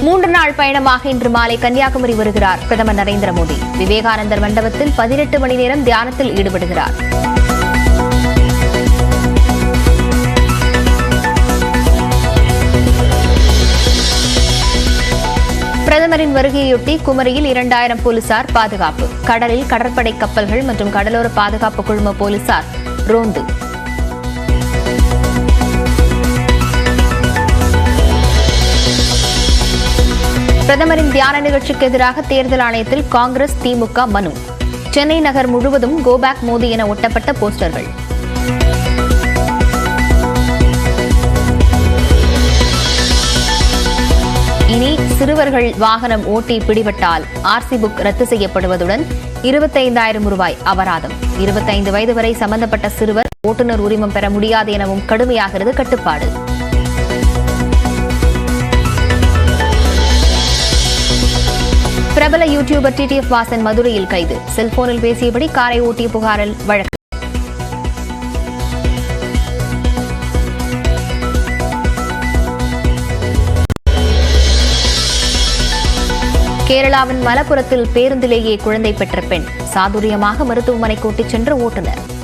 மூன்று நாள் பயணமாக இன்று மாலை கன்னியாகுமரி வருகிறார். பிரதமர் நரேந்திர மோடி. விவேகானந்தர் மண்டபத்தில் பதினெட்டு மணி நேரம் தியானத்தில் ஈடுபடுகிறார். பிரதமரின் வருகையொட்டி குமரியில் இரண்டாயிரம் போலீசார் பாதுகாப்பு. கடலில் கடற்படை கப்பல்கள் மற்றும் கடலோர பாதுகாப்பு குழும போலீசார் ரோந்து. பிரதமரின் தியான நிகழ்ச்சிக்கு எதிராக தேர்தல் ஆணையத்தில் காங்கிரஸ் திமுக மனு. சென்னை நகர் முழுவதும் கோபேக் மோடி என ஒட்டப்பட்ட போஸ்டர்கள். இனி சிறுவர்கள் வாகனம் ஓட்டி பிடிபட்டால் ஆர்சி புக் ரத்து செய்யப்படுவதுடன் இருபத்தைந்தாயிரம் ரூபாய் அபராதம். இருபத்தைந்து வயது வரை சம்பந்தப்பட்ட சிறுவர் ஓட்டுநர் உரிமம் பெற முடியாது எனவும் கடுமையாகிறது கட்டுப்பாடு. பிரபல யூடியூபர் டிடிஎஃப் வாசன் மதுரையில் கைது. செல்போனில் பேசியபடி காரை ஓட்டிய புகாரில் வழக்கு. கேரளாவின் மலப்புரத்தில் பேருந்திலேயே குழந்தை பெற்ற பெண். சாதுரியமாக மருத்துவமனைக்கு கூட்டிச் சென்ற ஓட்டுநர்.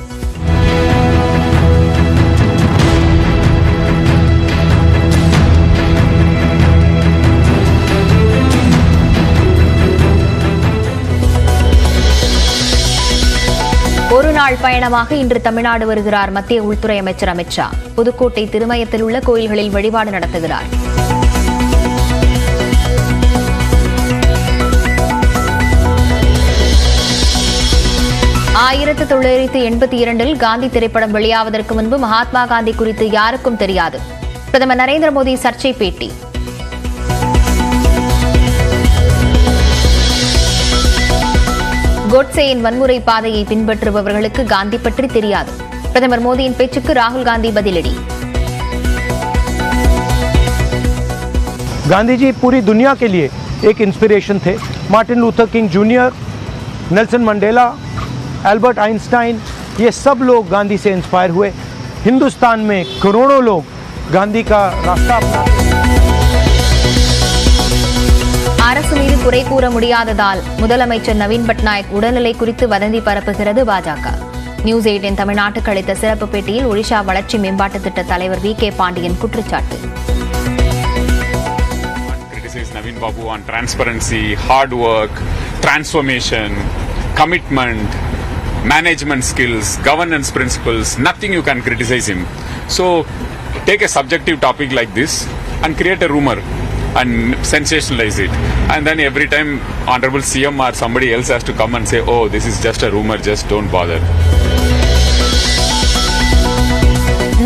நாள் பயணமாக இன்று தமிழ்நாடு வருகிறார் மத்திய உள்துறை அமைச்சர் அமித் ஷா. புதுக்கோட்டை திருமயத்தில் உள்ள கோயில்களில் வழிபாடு நடத்துகிறார். ஆயிரத்து தொள்ளாயிரத்து எண்பத்தி இரண்டில் காந்தி திரைப்படம் வெளியாவதற்கு முன்பு மகாத்மா காந்தி குறித்து யாருக்கும் தெரியாது. பிரதமர் நரேந்திர மோடி சர்ச்சை பேட்டி. கோட்சேயின் வன்முறை பாதையை பின்பற்றுபவர்களுக்கு காந்தி பற்றி தெரியாது பிரதமர் மோடியின் பேச்சுக்கு ராகுல் காந்தி பதிலடி गांधी जी पूरी दुनिया के लिए एक इंस्पिरेशन थे Martin Luther King Junior Nelson Mandela Albert Einstein ये सब लोग गांधी से इंस्पायर हुए हिंदुस्तान में करोड़ों लोग गांधी का रास्ता अपना அரசு மீது குறை கூற முடியாததால் முதலமைச்சர் நவீன் பட்நாயக் உடல்நிலை குறித்து வதந்தி பரப்புகிறது பாஜக நியூஸ் எயிட்டின் தமிழ்நாட்டுக்கு அளித்த சிறப்பு பேட்டியில் ஒடிஷா வளர்ச்சி மேம்பாட்டு திட்ட தலைவர் வி கே பாண்டியன் குற்றச்சாட்டு Naveen Babu on transparency hard work transformation commitment management skills governance principles nothing you can criticise him so take a subjective topic like this and create a rumour and sensationalize it. And then every time Honorable CM or somebody else has to come and say, oh, this is just a rumor, just don't bother.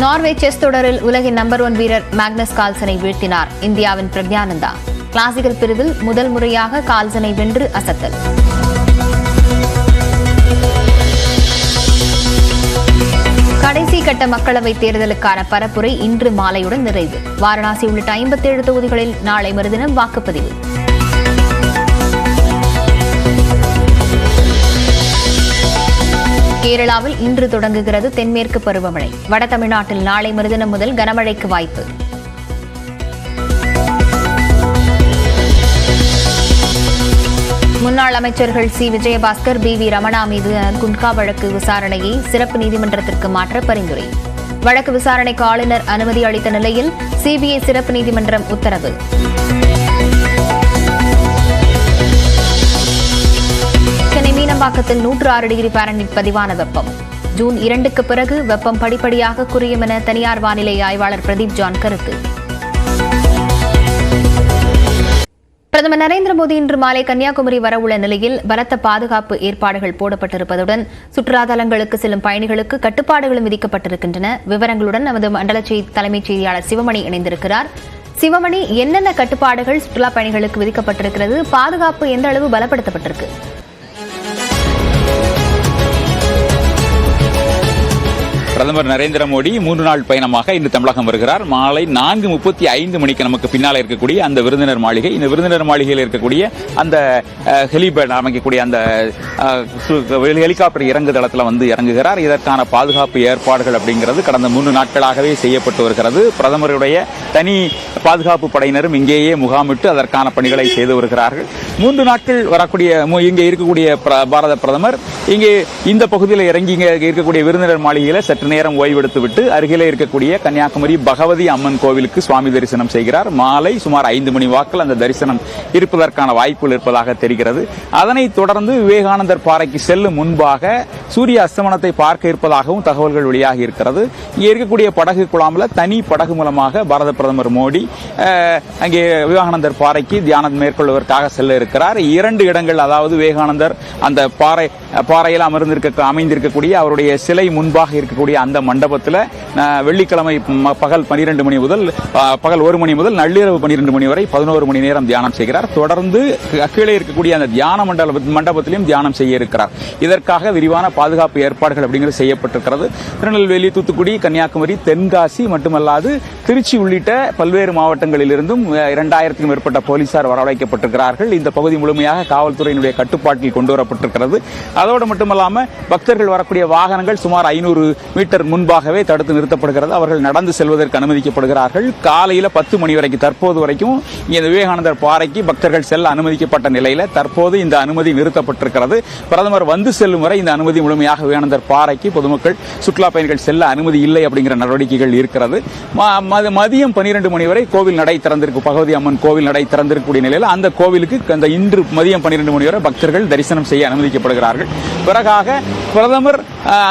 Norway chess தொடரில் உலகின் number one வீரர் Magnus கால்சனை வீழ்த்தினார் இந்தியாவின் Praggnanandhaa classical பிரிவில் முதல் முறையாக கால்சனை வென்று அசத்தல் கடைசி கட்ட மக்களவைத் தேர்தலுக்கான பரப்புரை இன்று மாலையுடன் நிறைவு. வாரணாசி உள்ளிட்ட ஐம்பத்தேழு தொகுதிகளில் நாளை மறுதினம் வாக்குப்பதிவு. கேரளாவில் இன்று தொடங்குகிறது தென்மேற்கு பருவமழை. வட தமிழ்நாட்டில் நாளை மறுதினம் முதல் கனமழைக்கு வாய்ப்பு. முன்னாள் அமைச்சர்கள் C. Vijayabaskar P. V. Ramana மீது குட்கா வழக்கு விசாரணையை சிறப்பு நீதிமன்றத்திற்கு மாற்ற பரிந்துரை. வழக்கு விசாரணைக்கு ஆளுநர் அனுமதி அளித்த நிலையில் சிபிஐ சிறப்பு நீதிமன்றம் உத்தரவு. சென்னை மீனம்பாக்கத்தில் நூற்று ஆறு டிகிரி பாரனிட் பதிவான வெப்பம். ஜூன் இரண்டுக்கு பிறகு வெப்பம் படிப்படியாக குறையும் என தனியார் வானிலை ஆய்வாளர் பிரதீப் ஜான் கருத்து. பிரதமர் நரேந்திர மோடி இன்று மாலை கன்னியாகுமரி வரவுள்ள நிலையில் பலத்த பாதுகாப்பு ஏற்பாடுகள் போடப்பட்டிருப்பதுடன் சுற்றுலா தலங்களுக்கு செல்லும் பயணிகளுக்கு கட்டுப்பாடுகளும் விதிக்கப்பட்டிருக்கின்றன. விவரங்களுடன் நமது மண்டல செய்தி தலைமைச் செய்தியாளர் சிவமணி இணைந்திருக்கிறார். சிவமணி என்னென்ன கட்டுப்பாடுகள் சுற்றுலா பயணிகளுக்கு விதிக்கப்பட்டிருக்கிறது? பாதுகாப்பு எந்த அளவு பலப்படுத்தப்பட்டிருக்கு? பிரதமர் நரேந்திர மோடி மூன்று நாள் பயணமாக இன்று தமிழகம் வருகிறார். மாலை நான்கு முப்பத்தி ஐந்து மணிக்கு நமக்கு பின்னால் இருக்கக்கூடிய அந்த விருந்தினர் மாளிகை. இந்த விருந்தினர் மாளிகையில் இருக்கக்கூடிய அந்த ஹெலிபேட் அமைக்கக்கூடிய அந்த ஹெலிகாப்டர் இறங்கு தளத்தில் வந்து இறங்குகிறார். இதற்கான பாதுகாப்பு ஏற்பாடுகள் அப்படிங்கிறது கடந்த மூன்று நாட்களாகவே செய்யப்பட்டு வருகிறது. பிரதமருடைய தனி பாதுகாப்பு படையினரும் இங்கேயே முகாமிட்டு அதற்கான பணிகளை செய்து வருகிறார்கள். மூன்று நாட்கள் வரக்கூடிய மு- இங்கே இருக்கக்கூடிய பாரத பிரதமர் இங்கே இந்த பகுதியில் இறங்கி இங்கே இருக்கக்கூடிய விருந்தினர் மாளிகையில் சற்று நேரம் ஓய்வெடுத்து விட்டு அருகிலே இருக்கக்கூடிய கன்னியாகுமரி பகவதி அம்மன் கோவிலுக்கு சுவாமி தரிசனம் செய்கிறார். மாலை சுமார் ஐந்து மணி வாக்கில் அந்த தரிசனம் இருப்பதற்கான வாய்ப்புகள் இருப்பதாக தெரிகிறது. அதனைத் தொடர்ந்து விவேகானந்தர் பாறைக்கு செல்லும் முன்பாக சூரிய அஸ்தமனத்தை பார்க்க இருப்பதாகவும் தகவல்கள் வெளியாகி இருக்கிறது. இங்கே இருக்கக்கூடிய படகு குழாமில் தனி படகு மூலமாக பாரத பிரதமர் மோடி அங்கே விவேகானந்தர் பாறைக்கு தியானம் மேற்கொள்வதற்காக செல்ல இருக்கிறார். இரண்டு இடங்கள் அதாவது விவேகானந்தர் அந்த பாறை பாறையில் அமர்ந்திருக்க அமைந்திருக்கக்கூடிய அவருடைய சிலை முன்பாக இருக்கக்கூடிய அந்த மண்டபத்தில் அஹ், வெள்ளிக்கிழமை பகல் பனிரெண்டு மணி முதல் பகல் ஒரு மணி முதல் நள்ளிரவு பன்னிரண்டு மணி வரை பதினோரு மணி நேரம் தியானம் செய்கிறார். தொடர்ந்து கீழே இருக்கக்கூடிய அந்த தியான மண்டல மண்டபத்திலும் தியானம் செய்ய இருக்கிறார். இதற்காக விரிவான பாதுகாப்பு ஏற்பாடுகள் அப்படிங்கிறது செய்யப்பட்டிருக்கிறது. திருநெல்வேலி தூத்துக்குடி கன்னியாகுமரி தென்காசி மட்டுமல்லாது திருச்சி உள்ளிட்ட பல்வேறு மாவட்டங்களிலிருந்தும் இரண்டாயிரத்துக்கும் மேற்பட்ட போலீசார் வரவழைக்கப்பட்டிருக்கிறார்கள். இந்த பகுதி முழுமையாக காவல்துறையினுடைய கட்டுப்பாட்டில் கொண்டு வரப்பட்டிருக்கிறது. அதோடு மட்டுமல்லாமல் பக்தர்கள் வரக்கூடிய வாகனங்கள் சுமார் ஐநூறு மீட்டர் முன்பாகவே தடுத்து நிறுத்தப்படுகிறது. அவர்கள் நடந்து செல்வதற்கு அனுமதிக்கப்படுகிறார்கள். காலையில் பத்து மணி வரைக்கும் தற்போது வரைக்கும் இந்த விவேகானந்தர் பாறைக்கு பக்தர்கள் செல்ல அனுமதிக்கப்பட்ட நிலையில் தற்போது இந்த அனுமதி நிறுத்தப்பட்டிருக்கிறது. பிரதமர் வந்து செல்லும் வரை இந்த அனுமதி முழுமையாக விவேகானந்தர் பாறைக்கு பொதுமக்கள் சுற்றுலா பயணிகள் செல்ல அனுமதி இல்லை அப்படிங்கிற நடவடிக்கைகள் இருக்கிறது. மதியம் பன்னிரண்டு மணி வரை கோவில் நடை திறந்திருக்கு பகவதி அம்மன் கோவில் நடை திறந்திருக்கக்கூடிய நிலையில் அந்த கோவிலுக்கு அந்த இன்று மதியம் பன்னிரெண்டு மணி வரை பக்தர்கள் தரிசனம் செய்ய அனுமதிக்கப்படுகிறார்கள். பிறகாக பிரதமர்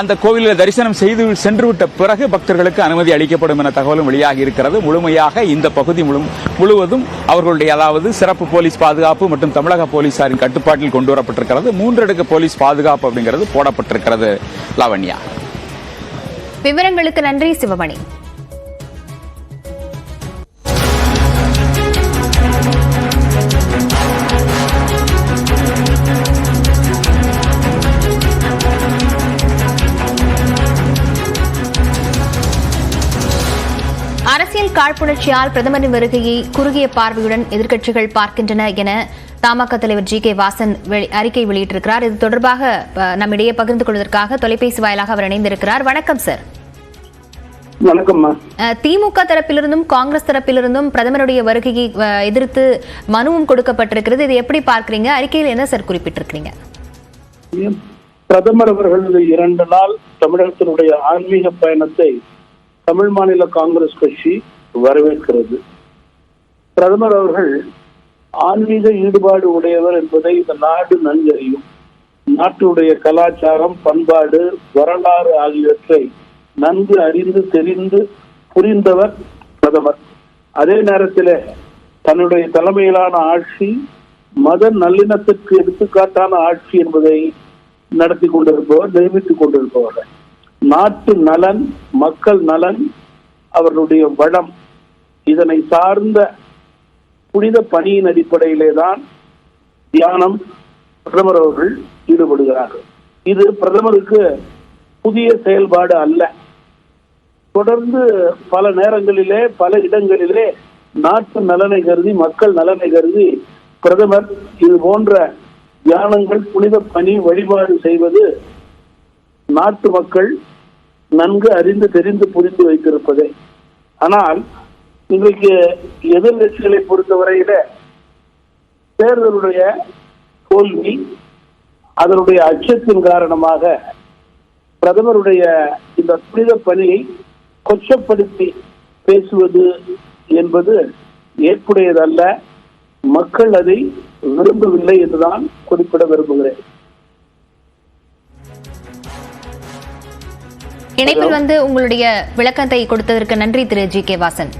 அந்த கோவிலில் தரிசனம் செய்து சென்றுவிட்ட பிறகு பக்தர்களுக்கு அனுமதி அளிக்கப்படும் என தகவலும் வெளியாகி இருக்கிறது. முழுமையாக இந்த பகுதி முழுவதும் அவர்களுடைய அதாவது சிறப்பு போலீஸ் பாதுகாப்பு மற்றும் தமிழக போலீசாரின் கட்டுப்பாட்டில் கொண்டு வரப்பட்டிருக்கிறது. மூன்றடுக்கு போலீஸ் பாதுகாப்பு அப்படிங்கிறது போடப்பட்டிருக்கிறது. லாவண்யா. விவரங்களுக்கு நன்றி சிவமணி. அரசியல் காழ்ப்புணர்ச்சியால் பிரதமரின் வருகையை குறுகிய பார்வையுடன் எதிர்க்கட்சிகள் பார்க்கின்றன என தமாக தலைவர் ஜி கே வாசன் அறிக்கை வெளியிட்டிருக்கிறார். இது தொடர்பாக நம்மிடையே பகிர்ந்து கொள்வதற்காக தொலைபேசி வாயிலாக அவர் இணைந்திருக்கிறார். வணக்கம் சார். திமுக தரப்பிலிருந்தும் காங்கிரஸ் தரப்பிலிருந்தும் பிரதமருடைய வருகையை எதிர்த்து மனுவும் கொடுக்கப்பட்டிருக்கிறது. இது எப்படி பார்க்கறீங்க? அறிக்கையில் என்ன சார் குறிப்பிட்டிருக்கீங்க பிரதமர் அவர்களது இரண்டு நாள் தமிழகத்தினுடைய ஆன்மீக பயணத்தை தமிழ் மாநில காங்கிரஸ் கட்சி வரவேற்கிறது. பிரதமர் அவர்கள் ஆன்மீக ஈடுபாடு உடையவர் என்பதை இந்த நாடு நன்கறியும். நாட்டுடைய கலாச்சாரம் பண்பாடு வரலாறு ஆகியவற்றை நன்கு அறிந்து தெரிந்து புரிந்தவர் பிரதமர். அதே நேரத்தில் தன்னுடைய தலைமையிலான ஆட்சி மத நல்லிணத்திற்கு எடுத்துக்காட்டான ஆட்சி என்பதை நடத்தி கொண்டிருப்பவர் நிரூபித்துக் கொண்டிருப்பவர். நாட்டு நலன் மக்கள் நலன் அவர்களுடைய வளம் இதனை சார்ந்த புனித பணியின் அடிப்படையிலே தான் தியானம் பிரதமர் அவர்கள் ஈடுபடுகிறார்கள். இது பிரதமருக்கு புதிய செயல்பாடு அல்ல. தொடர்ந்து பல நேரங்களிலே பல இடங்களிலே நாட்டு நலனை கருதி மக்கள் நலனை கருதி பிரதமர் இது போன்ற தியானங்கள் புனித பணி வழிபாடு செய்வது நாட்டு மக்கள் நன்கு அறிந்து தெரிந்து புரிந்து வைத்திருப்பதே. ஆனால் இன்றைக்கு எதிர்கட்சிகளை பொறுத்தவரையில தேர்தலுடைய தோல்வி அதனுடைய அச்சத்தின் காரணமாக பிரதமருடைய இந்த புனித பணியை கொச்சப்படுத்தி பேசுவது என்பது ஏற்புடையதல்ல. மக்கள் அதை விரும்பவில்லை என்றுதான் குறிப்பிட விரும்புகிறேன். இணைப்பில் வந்து உங்களுடைய விளக்கத்தை கொடுத்ததற்கு நன்றி திரு ஜி கே வாசன்.